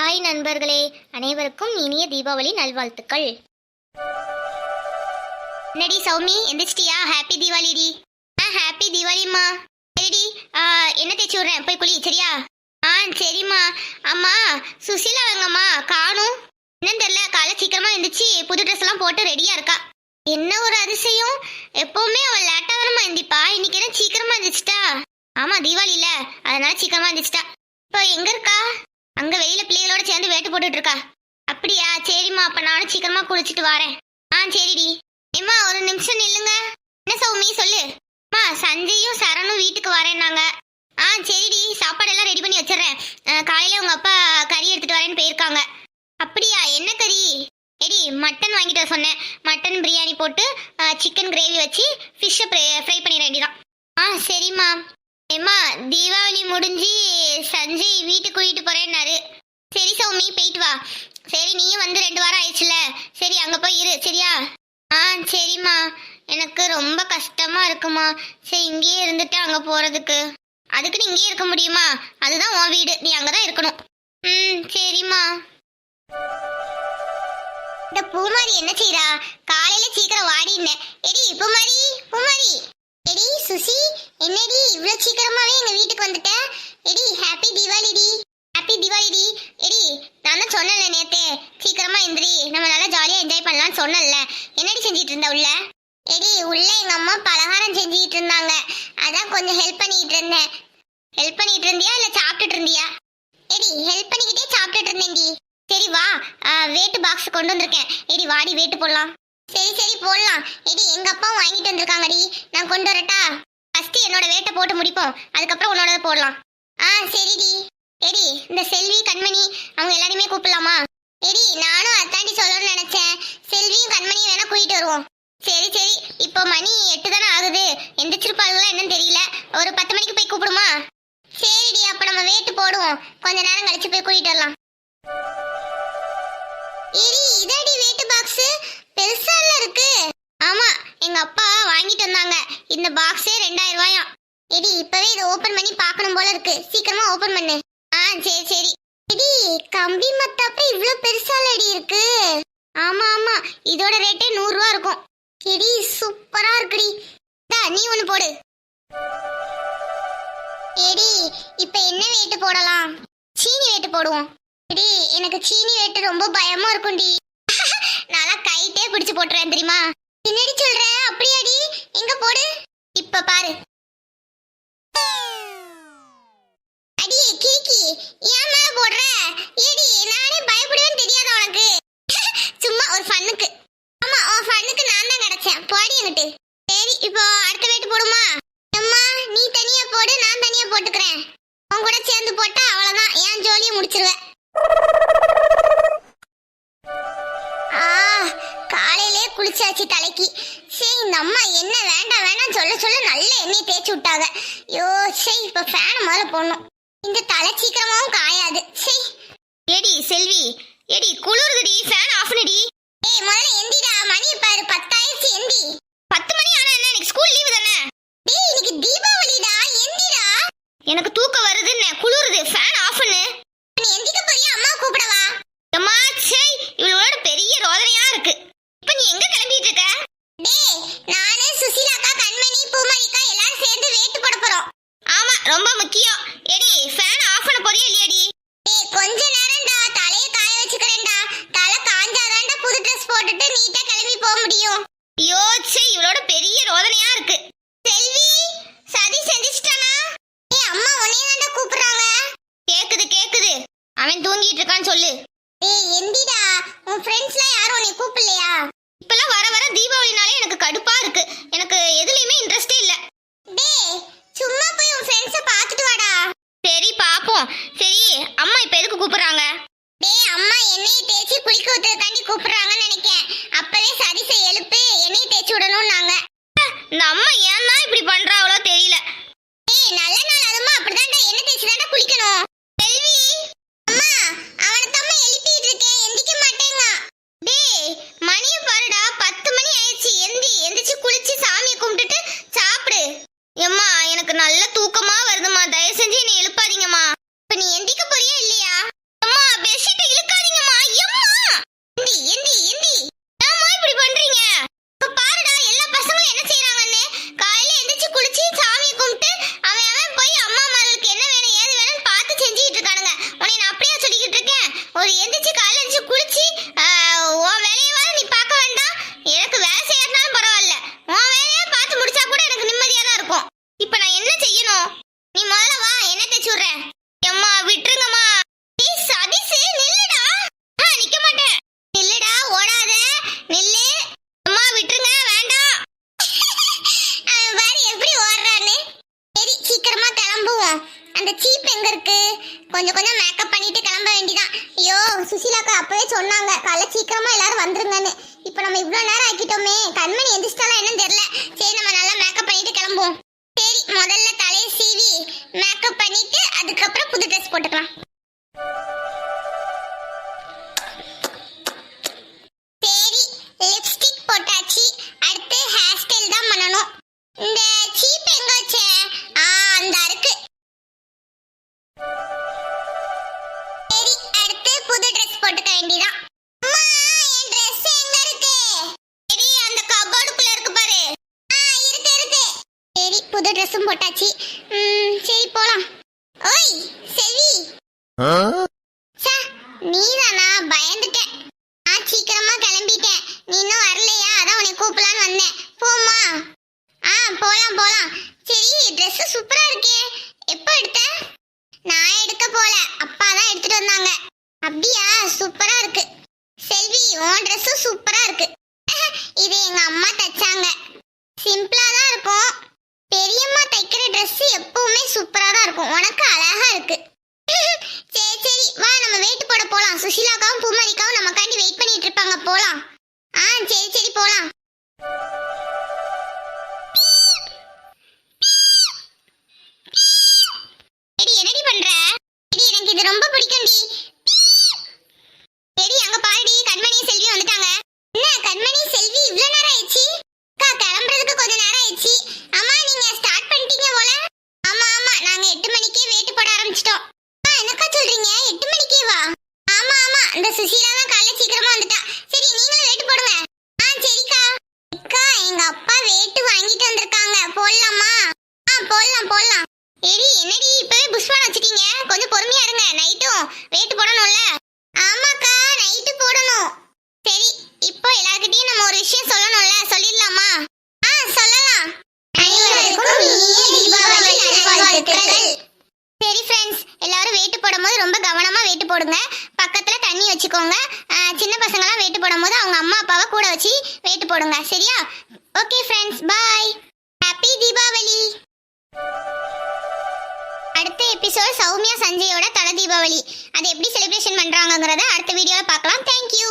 Hi நண்பர்களே அனைவருக்கும் இனிய தீபாவளி நல்வாழ்த்துக்கள். என்னடி சௌமி எந்திரிச்சிட்டியா? ஹாப்பி தீபாவளிடி. ஆ ஹாப்பி தீபாவளிம்மா. சரிடி ஆ, என்ன தேய்ச்சி விட்றேன் போய் குளி சரியா? ஆ சரிம்மா. அம்மா சுசீலா வாங்கம்மா. காணும் என்னன்னு தெரியல காலை சீக்கிரமாக எந்திரிச்சு புது ட்ரெஸ் எல்லாம் போட்டு ரெடியாக இருக்கா? என்ன ஒரு அதிசயம். எப்பவுமே அவள் லேட்டாக தானம்மா எந்திப்பா இன்னைக்கு என்ன சீக்கிரமாக எந்திரிச்சிட்டா? ஆமாம் தீபாவளி இல்ல அதனால சீக்கிரமாக எந்திரிச்சிட்டா. இப்போ எங்கே இருக்கா? அங்க வெயில பிள்ளைகளோட சேர்ந்து வேட்டு போட்டுட்டு இருக்கா. அப்படியா? சரிம்மா அப்ப நானும் சீக்கிரமா குளிச்சுட்டு வரேன். ஆ சரிடி. ஏம்மா ஒரு நிமிஷம் நில்லுங்க. என்ன சௌமி சொல்லு. அம்மா சஞ்சயும் சரணும் வீட்டுக்கு வரேன்னாங்க. ஆ சரிடி. சாப்பாடு எல்லாம் ரெடி பண்ணி வச்சிடுறேன். காலையில் காலையில உங்க அப்பா கறி எடுத்துட்டு வரேன்னு போயிருக்காங்க. அப்படியா? என்ன கறி? எடி மட்டன் வாங்கிட்டு வர சொன்னேன். மட்டன் பிரியாணி போட்டு சிக்கன் கிரேவி வச்சு ஃபிஷ்ஷை ஃப்ரை பண்ணிட வேண்டியதான் ஆ சரிம்மா. ஏம்மா தீபாவளி முடிஞ்சு சஞ்சய் வீட்டுக்கு கூட்டிட்டு போறேன்னாரு. சரி சௌமி போயிட்டு வா. சரி நீயும் வந்து ரெண்டு வாரம் ஆயிடுச்சுல. சரி அங்க போய் இரு சரியா? ஆ சரிம்மா. எனக்கு ரொம்ப கஷ்டமா இருக்குமா. சரி இங்கேயே இருந்துட்டு அங்க போறதுக்கு. அதுக்கு நீ இங்கேயே இருக்க முடியுமா? அதுதான் உன் வீடு. நீ அங்கதான் இருக்கணும். ம் சரிம்மா. இந்த பூமாரி என்ன செய்யறா காலையில சீக்கிரம் வாடின்னு. எடி பூமாரி பூமாரி. எடி சுசி என்னடி இவ்வளவு சீக்கிரமாவே எங்க வீட்டுக்கு வந்துட்ட? எடி ஹாப்பி தீபாவளி டி ஹாப்பி தீபாவளி டி எடி நான் தான் சொன்னேன்ல நேத்தே சீக்கிரமா எந்திரி. நம்ம நல்லா ஜாலியா என்ஜாய் பண்ணலாம்னு சொன்னேன்ல. என்னடி செஞ்சிட்டு இருந்த உள்ள? எடி உள்ள எங்க அம்மா பலகாரம் செஞ்சிட்டு இருந்தாங்க அதான் கொஞ்சம் ஹெல்ப் பண்ணிட்டு இருந்தேன் ஹெல்ப் பண்ணிட்டு இருந்தியா இல்ல சாப்பிட்டுட்டு இருந்தியா எடி ஹெல்ப் பண்ணிக்கிட்டே சாப்பிட்டுட்டு இருந்தேன்டி சரி வா வேட்டு பாக்ஸ் கொண்டு வந்திருக்கேன். எடி வாடி வேட்டு போடலாம். சரி சரி போடலாம். எடி எங்க அப்பாவும் வாங்கிட்டு வந்திருக்காங்கடி. நான் கொண்டு வரட்டா? ஃபர்ஸ்ட் என்னோட வேட்டை போட்டு முடிப்போம். அதுக்கப்புறம் உன்னோட போடலாம். ஆ சரிடி எடி இந்த செல்வி கண்மணி அவங்க எல்லாரையுமே கூப்பிடலாமா? எடி நானும் அத்தாண்டி சொல்லணும்னு நினைச்சேன். செல்வியும் கண்மணியும் வேணா கூட்டிட்டு வருவோம். சரி சரி. இப்போ மணி எட்டு தானே ஆகுது. எந்திரிச்சிருப்பாங்களா என்னன்னு தெரியல. ஒரு பத்து மணிக்கு போய் கூப்பிடுமா? சரிடி அப்ப நம்ம வேட்டு போடுவோம். கொஞ்ச நேரம் கழிச்சு போய் கூட்டிட்டு வரலாம். எடி இதடி வேட்டு பாக்ஸ் பெருசால இருக்கு ஆமா எங்க அப்பா வாங்கிட்டு வந்தாங்க இந்த பாக்ஸே ரெண்டாயிரம் ரூபாயாம். எடி இப்பவே இதை ஓபன் பண்ணி பார்க்கணும் போல இருக்கு. சீக்கிரமா ஓபன் பண்ணு. ஆ சரி சரி. எடி கம்பி மத்தாப்ப இவ்வளோ பெருசால எடி இருக்கு. ஆமா ஆமா. இதோட ரேட்டே நூறு ரூபா இருக்கும். எடி சூப்பரா இருக்குடி. டா நீ ஒன்று போடு. எடி இப்ப என்ன வேட்டு போடலாம்? சீனி வேட்டு போடுவோம். எடி எனக்கு சீனி வேட்டு ரொம்ப பயமா இருக்கும்டி. நான்லாம் கைட்டே பிடிச்சு போட்டுறேன் தெரியுமா? பின்னாடி சொல்ற? அப்படியாடி. இப்ப பாரு. அடியே கிறுக்கி ஏன் மேல போடுற? ஏடி நானே பயப்படுவேன்னு தெரியாது உனக்கு? சும்மா ஒரு ஃபன்னுக்கு. ஆமா உன் ஃபன்னுக்கு நான் தான் கிடைச்சேன். போடி என்கிட்ட. சரி இப்போ அடுத்த வேட்டு போடுமா? அம்மா நீ தனியா போடு நான் தனியா போட்டுக்கிறேன். உன் கூட சேர்ந்து போட்டா அவ்வளவுதான். ஏன் ஜோலியை முடிச்சிருவேன். குளிச்சாச்சு தலைக்கு. சரி இந்த அம்மா என்ன வேண்டாம் வேணாம் சொல்ல சொல்ல நல்ல எண்ணெய் தேய்ச்சி விட்டாங்க. ஐயோ சரி இப்ப ஃபேன் மேல போடணும். இந்த தலை சீக்கிரமாவும் காயாது. சரி ஏடி செல்வி. ஏடி குளிருதுடி ஃபேன் ஆஃப் பண்ணிடி ஏய் முதல்ல எந்திடா. மணி பாரு பத்தாயிரச்சு எந்தி. பத்து மணி ஆனா என்ன இன்னைக்கு ஸ்கூல் லீவு தானே டேய் இன்னைக்கு தீபாவளிடா எந்திடா எனக்கு தூக்கம் வருதுன்னு குளிருது ஃபேன் ஆஃப் பண்ணு நீ எந்திக்க போறியா அம்மா கூப்பிடவா அம்மா சே இவளோட பெரிய ரோதனையா இருக்கு இப்ப நீ எங்க கிளம்பிட்டு இருக்க டேய் நானே சுசிலாக்கா கண்மணி பூமாரிக்கா எல்லாரும் சேர்ந்து வேட்டு போட போறோம் ஆமா ரொம்ப முக்கியம். எடி ஃபேன் ஆஃப் பண்ண போறியா இல்லையாடி? டேய் கொஞ்ச நேரம்டா. தலைய காய வச்சுக்கறேன்டா. தலை காஞ்சாதான்டா புது Dress போட்டுட்டு நீட்டா கிளம்பி போக முடியும். ஐயோ சே இவளோட பெரிய ரோதனையா இருக்கு. செல்வி சதி செஞ்சிட்டானா ஏய் அம்மா உன்னைய தான்டா கூப்பிடுறாங்க. கேக்குது கேக்குது. அவன் தூங்கிட்டு இருக்கான்னு சொல்லு ஏய் எந்திடா உன் ஃப்ரெண்ட்ஸ்லாம் யாரும் உன்னை கூப்பிடலையா இப்பெல்லாம் வர வர தீபாவளினாலே எனக்கு கடுப்பா இருக்கு எனக்கு எதுலயுமே இன்ட்ரெஸ்டே இல்ல டேய் சும்மா போய் உன் ஃப்ரெண்ட்ஸ பார்த்துட்டு வாடா சரி பாப்போம் சரி அம்மா இப்ப எதுக்கு கூப்பிடுறாங்க. மேக்கப் பண்ணிட்டு கிளம்ப வேண்டிதான். ஐயோ சுசிலாக்கா அப்பவே சொன்னாங்க. காலை சீக்கிரமா எல்லாரும் வந்துருங்கன்னு. இப்போ நம்ம இவ்வளோ நேரம் ஆக்கிட்டோமே. கண்மணி எந்திரிச்சிட்டாலாம் என்னன்னு தெரியல. சரி நம்ம நல்லா மேக்கப் பண்ணிட்டு கிளம்புவோம். சரி முதல்ல தலையை சீவி மேக்கப் பண்ணிட்டு அதுக்கப்புறம் புது ட்ரெஸ் போட்டுக்கலாம். புது ட்ரெஸ் போட்டுக்க வேண்டியதான் ட்ரெஸ் புது ட்ரெஸ்ஸும் போட்டாச்சு. சரி போலாம். ஓய் செல்வி சா நீதானா? பயந்துட்டேன். நான் சீக்கிரமா கிளம்பிட்டேன். நீ இன்னும் வரலையா? அதான் உன்னை கூப்பிடலான்னு வந்தேன். போமா ஆ போலாம் போலாம். சரி Dress சூப்பரா இருக்கே. எப்போ எடுத்த? நான் எடுக்க போல. அப்பா தான் எடுத்துட்டு வந்தாங்க. அப்படியா? சூப்பரா இருக்கு. செல்வி உன் ட்ரெஸ்ஸும் சூப்பரா இருக்கு. இது எங்க அம்மா தைச்சாங்க. சிம்பிளா தான் இருக்கும். பெரியம்மா தைக்கிற ட்ரெஸ் எப்பவுமே சூப்பரா தான் இருக்கும். உனக்கு அழகா இருக்கு. சரி சரி. வா நம்ம வெயிட் போட போலாம். சுஷிலாக்காவும் பூமாரிக்காவும் நமக்காண்டி வெயிட் பண்ணிட்டு இருப்பாங்க. போலாம். ஆ சரி சரி போலாம். என்னடி பண்ற? எனக்கு இது ரொம்ப பிடிக்கும்டி எடி அங்க பாருடி கண்மணி செல்வி வந்துட்டாங்க என்ன கண்மணி செல்வி இவ்ளோ நேரம் ஆயிடுச்சு அக்கா கிளம்புறதுக்கு கொஞ்ச நேரம் ஆயிடுச்சு அம்மா நீங்க ஸ்டார்ட் பண்ணிட்டீங்க போல ஆமா ஆமா நாங்க எட்டு மணிக்கே வெயிட் போட ஆரம்பிச்சிட்டோம் அம்மா, என்னக்கா சொல்றீங்க எட்டு மணிக்கே வா ஆமா ஆமா இந்த சுசீலா தான் காலைல சீக்கிரமா வந்துட்டா சரி நீங்களும் வெயிட் போடுங்க ஆ சரிக்கா அக்கா எங்க அப்பா வெயிட் வாங்கிட்டு வந்திருக்காங்க போடலாமா ஆ போடலாம் போடலாம் எடி என்னடி இப்பவே புஷ்வான் வச்சிட்டீங்க கொஞ்சம் பொறுமையா இருங்க நைட்டும் வெயிட் போடணும்ல ஆமாக்கா நைட்டு போடணும் சரி இப்போ எல்லார்கிட்டயும் நம்ம ஒரு விஷயம் சொல்லணும்ல? சொல்லிடலாமா? ஆ சொல்லலாம். சரி ஃப்ரெண்ட்ஸ் எல்லாரும் வெயிட் போடும்போது ரொம்ப கவனமா வெயிட் போடுங்க. பக்கத்துல தண்ணி வச்சுக்கோங்க. சின்ன பசங்களாம் வெயிட் போடும்போது அவங்க அம்மா அப்பாவை கூட வச்சு வெயிட் போடுங்க. சரியா? Okay friends bye happy Deepavali. அடுத்த எபிசோட் சௌமியா சஞ்சயோட தல தீபாவளி. அது எப்படி செலிப்ரேஷன் பண்ணுறாங்கங்கிறத அடுத்த வீடியோவில் பார்க்கலாம். தேங்க்யூ